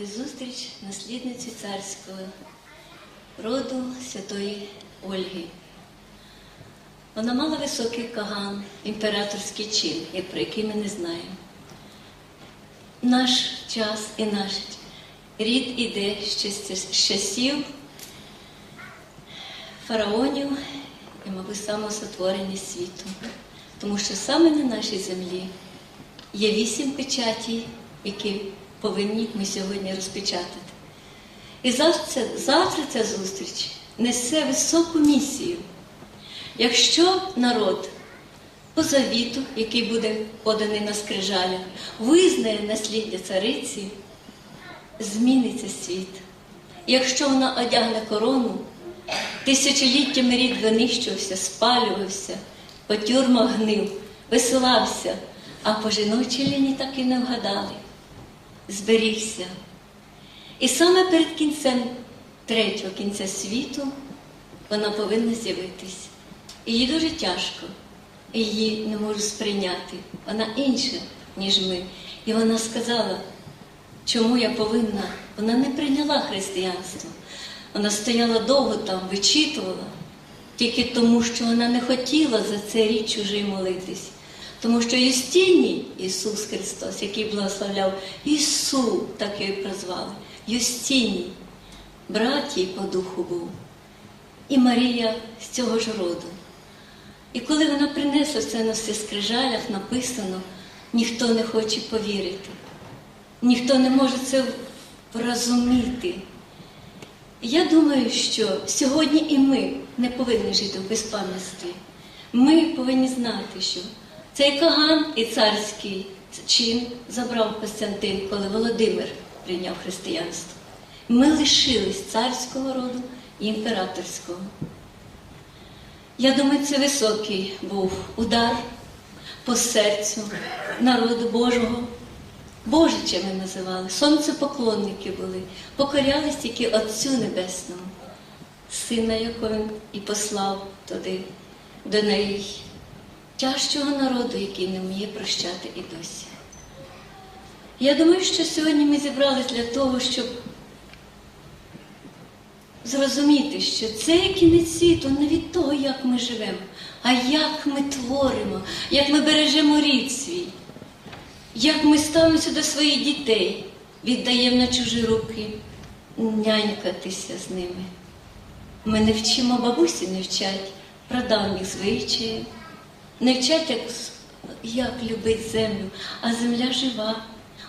Зустріч наслідниці царського роду святої Ольги. Вона мала високий каган, імператорський чин, як про який ми не знаємо. Наш час і наш рід іде з часів фараонів і, мабуть, самого сотворення світу. Тому що саме на нашій землі є вісім печатій, які повинні ми сьогодні розпечатати. І завтра, завтра ця зустріч несе високу місію. Якщо народ по завіту, який буде поданий на скрижалях, визнає насліддя цариці, зміниться світ. Якщо вона одягне корону, тисячоліттями рід винищувався, спалювався, по тюрмах гнив, висилався, а по жіночій лінії так і не вгадали. Зберігся. І саме перед кінцем третього кінця світу вона повинна з'явитись. Їй дуже тяжко, її не можуть сприйняти. Вона інша, ніж ми. І вона сказала, чому я повинна. Вона не прийняла християнство. Вона стояла довго там, вичитувала, тільки тому, що вона не хотіла за це рік чужий молитись. Тому що Юстиній Ісус Христос, який благословляв Ісу, так його і прозвали, Юстиній, брат їй по духу був. І Марія з цього ж роду. І коли вона принесла це на все скрижалях, написано, ніхто не хоче повірити, ніхто не може це врозуміти. Я думаю, що сьогодні і ми не повинні жити в безпам'ятстві. Ми повинні знати, що цей Каган і царський чин забрав Костянтин, коли Володимир прийняв християнство. Ми лишились царського роду і імператорського. Я думаю, це високий був удар по серцю народу Божого. Божичами називали, сонцепоклонники були, покорялись тільки Отцю Небесному, сина якого він і послав туди, до неї, тяжчого народу, який не вміє прощати і досі. Я думаю, що сьогодні ми зібрались для того, щоб зрозуміти, що цей кінець світу не від того, як ми живемо, а як ми творимо, як ми бережемо рід свій, як ми ставимося до своїх дітей, віддаємо на чужі руки, нянькатися з ними. Ми не вчимо бабусі, не вчать прадавніх звичаїв, не вчать, як, як любить землю, а земля жива.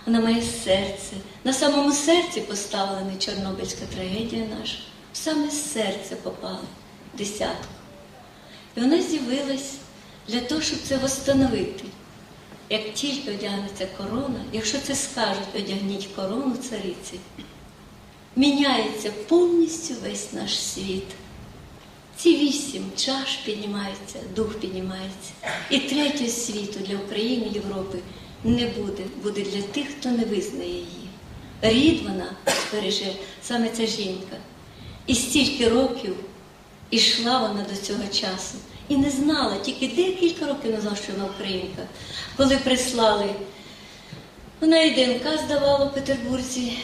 Вона має серце. На самому серці поставлена Чорнобильська трагедія наша. В саме серце попала десятку. І вона з'явилась для того, щоб це встановити. Як тільки одягнеться корона, якщо це скажуть, одягніть корону цариці, міняється повністю весь наш світ. Ці вісім чаш піднімаються, дух піднімається. І третього світу для України, Європи не буде, буде для тих, хто не визнає її. Рід вона збереже саме ця жінка. І стільки років ішла вона до цього часу. І не знала, тільки декілька років назад, що вона українка, коли прислали, вона і ДНК здавала в Петербурзі,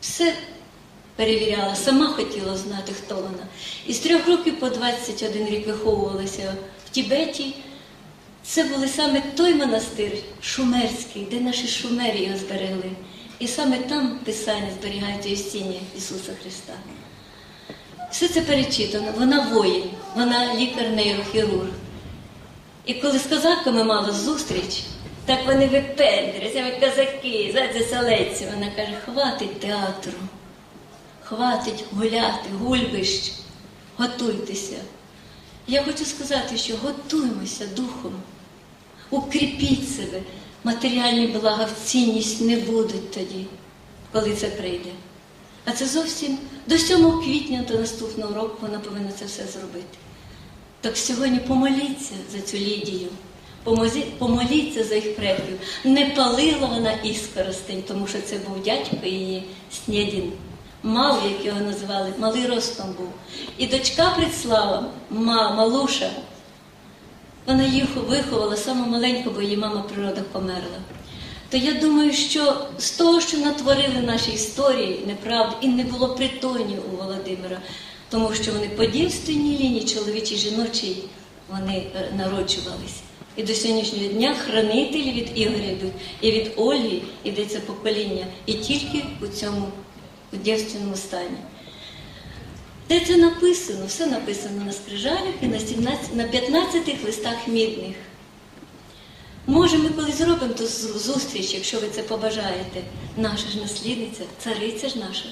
все перевіряла, сама хотіла знати, хто вона. І з трьох років по 21 рік виховувалася в Тібеті. Це був саме той монастир Шумерський, де наші шумери його зберегли. І саме там Писання зберігають Юстинія Ісуса Христа. Все це перечитано. Вона воїн, вона лікар-нейрохірург. І коли з козаками мала зустріч, так вони випендряться, казаки, задзі салеці. Вона каже, хватить театру, хватить гуляти, гульбищ, готуйтеся. Я хочу сказати, що готуємося духом, укріпіть себе, матеріальні блага в цінність не будуть тоді, коли це прийде. А це зовсім до 7 квітня до наступного року вона повинна це все зробити. Так сьогодні помоліться за цю Лідію, помоліться за їх предків. Не палила вона іскоростень, тому що це був дядько її Снєдін. Малий, як його називали, малий ростом був. І дочка Предслава, ма, Малуша, вона їх виховала саме маленько, бо її мама природа померла. то я думаю, що з того, що натворили наші історії, неправди, і не було притонів у Володимира, тому що вони по дівственній лінії, чоловічій, жіночій, вони е, народжувалися. І до сьогоднішнього дня хранителі від Ігоря йдуть, і від Ольги йдеться покоління, і тільки у цьому у дівственному стані. Де це написано? Все написано на скрижалях і на 17, на 15 листах мідних. Може, ми колись зробимо ту зустріч, якщо ви це побажаєте. Наша ж наслідниця, цариця ж наша.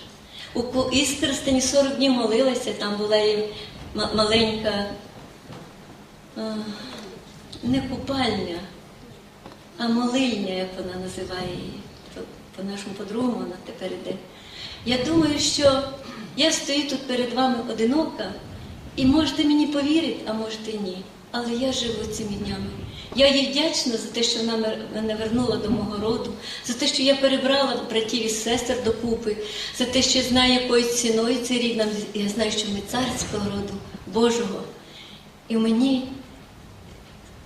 У Іскоростені 40 днів молилася, там була і маленька не купальня, а молильня, як вона називає її. По-нашому по-другому вона тепер іде. Я думаю, що я стою тут перед вами одинока, і можете мені повірити, а можете ні. Але я живу цими днями. Я їй вдячна за те, що вона мене вернула до мого роду, за те, що я перебрала братів і сестер докупи, за те, що знаю, якою ціною цей рід нам. Я знаю, що ми царського роду, Божого. І мені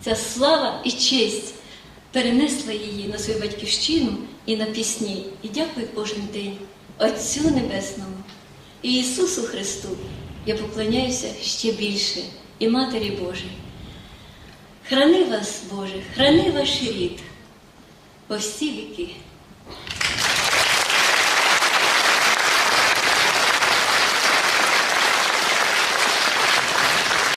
ця слава і честь перенесла її на свою батьківщину і на пісні. І дякую кожен день Отцю Небесному і Ісусу Христу. Я поклоняюся ще більше і Матері Божій. Храни вас, Боже, храни ваш рід по всі віки.